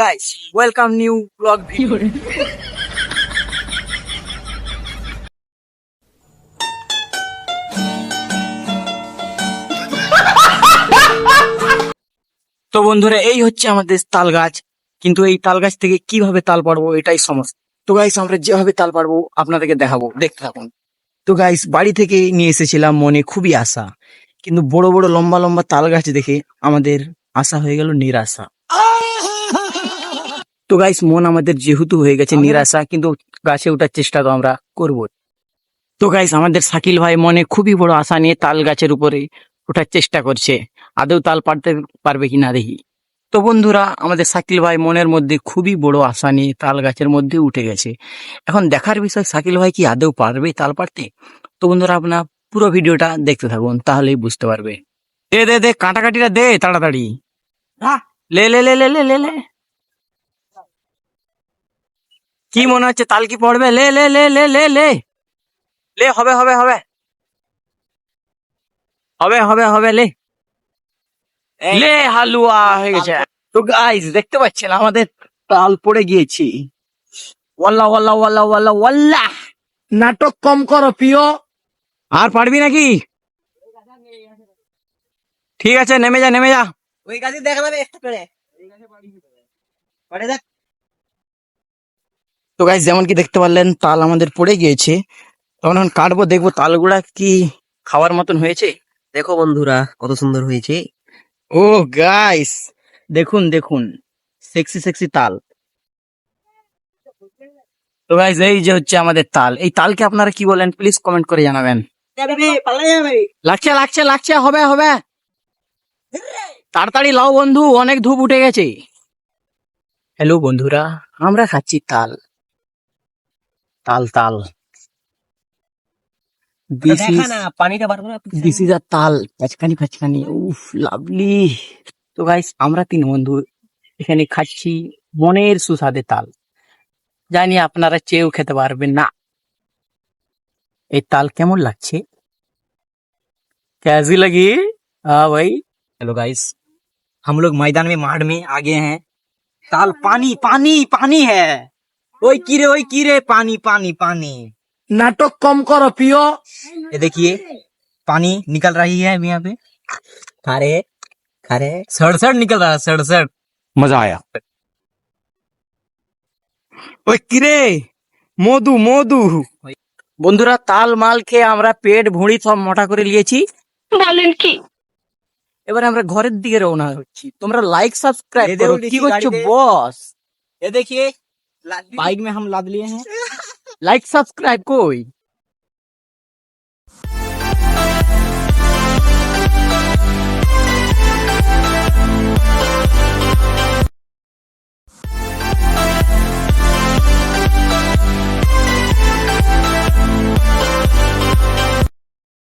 Guys, welcome new vlog video. তো বন্ধুরা এই হচ্ছে আমাদের তাল গাছ। কিন্তু এই তাল গাছ থেকে কীভাবে তাল পারব এটাই সমস্যা। তো গাইস আমরা যেভাবে তাল পারব আপনাদেরকে দেখাবো। দেখতে থাকুন। তো গাইস বাড়ি থেকে নিয়ে এসেছিলাম মনে খুবই আশা। কিন্তু বড় বড় লম্বা লম্বা তাল গাছ দেখে আমাদের আশা হয়ে গেল নিরাশা। তো গাইস মন আমাদের যেহেতু হয়ে গেছে নিরাশা কিন্তু গাছে ওঠার চেষ্টা তো আমরা করব। তো গাইস আমাদের শাকিল ভাই মনে খুবই বড় আশা নিয়ে তাল গাছের উপরে ওঠার চেষ্টা করছে। আদৌ তাল পারতে পারবে কি না দেখি। তো বন্ধুরা আমাদের শাকিল ভাই মনের মধ্যে খুবই বড় আশা নিয়ে তাল গাছের মধ্যে উঠে গেছে। এখন দেখার বিষয় শাকিল ভাই কি আদৌ পারবে তাল পারতে তো বন্ধুরা আপনার পুরো ভিডিওটা দেখতে থাকুন তাহলেই বুঝতে পারবে। দে দে দে কাটাকাটিটা দে তাড়াতাড়ি। লে লে লে লে লে লে লে। কি মনে হচ্ছে তাল কি পড়বে? লে লে লে লে লে লে। লে হবে হবে হবে। হবে হবে হবে লে। লে হালুয়া হয়ে গেছে। তো গাইস দেখতে পাচ্ছেন আমাদের তাল পড়ে গিয়েছি। ওয়াল্লা ওয়াল্লা ওয়াল্লা ওয়াল্লা ওয়াল্লা। নাটক কম করো প্রিয়। আর পারবি নাকি? ঠিক আছে নেমে যা নেমে যা। ওই গাছে দেখা যাবে একটু করে। তো গাইস যেমন কি দেখতে পারলেন তাল আমাদের পড়ে গিয়েছে। তখন এখন কাটবো দেখব তালগুলা কি খাওয়ার মতন হয়েছে। দেখো বন্ধুরা কত সুন্দর হয়েছে। ও গাইস দেখুন দেখুন। সেক্সি সেক্সি তাল। তো গাইস এই যে হচ্ছে আমাদের তাল। এই তালকে আপনারা কি বলেন? প্লিজ কমেন্ট করে জানাবেন। লাগছে লাগছে লাগছে হবে হবে। তাড়াতাড়ি লাও বন্ধু অনেক ধূপ উঠে গেছে। হ্যালো বন্ধুরা আমরা খাচ্ছি তাল। তাল তাল। দিস ইজ আ তাল পাচকানি পাচকানি উফ লাভলি। তো গাইস আমরা তিন বন্ধু এখানে খাচ্ছি মনের সুস্বাদে তাল। জানি আপনারা চেয়েও খেতে পারবেন না। এই তাল কেমন লাগছে कैसी लगी हाँ भाई हेलो गाइस हम लोग मैदान में माठ में आगे हैं ताल पानी पानी पानी है ओए कीरे ओए कीरे पानी पानी पानी নাটক কম করো প্রিয় ये देखिए पानी निकल रही है अभी यहाँ पे खारे खारे सड़सड़ निकल रहा है सड़सड़ मजा आया ওই কিরে মধু মধু বন্ধুরা তাল মাল খেয়ে আমরা পেট ভুঁড়ি সব মোটা করে নিয়েছি বলেন কি এবার আমরা ঘরের দিকে রওনা হচ্ছি তোমরা লাইক সাবস্ক্রাইব ये देखो করো কি किसी করছো गाड़ी दे। বস ये देखिए बाइक में हम लाद लिए हैं लाइक सब्सक्राइब कोई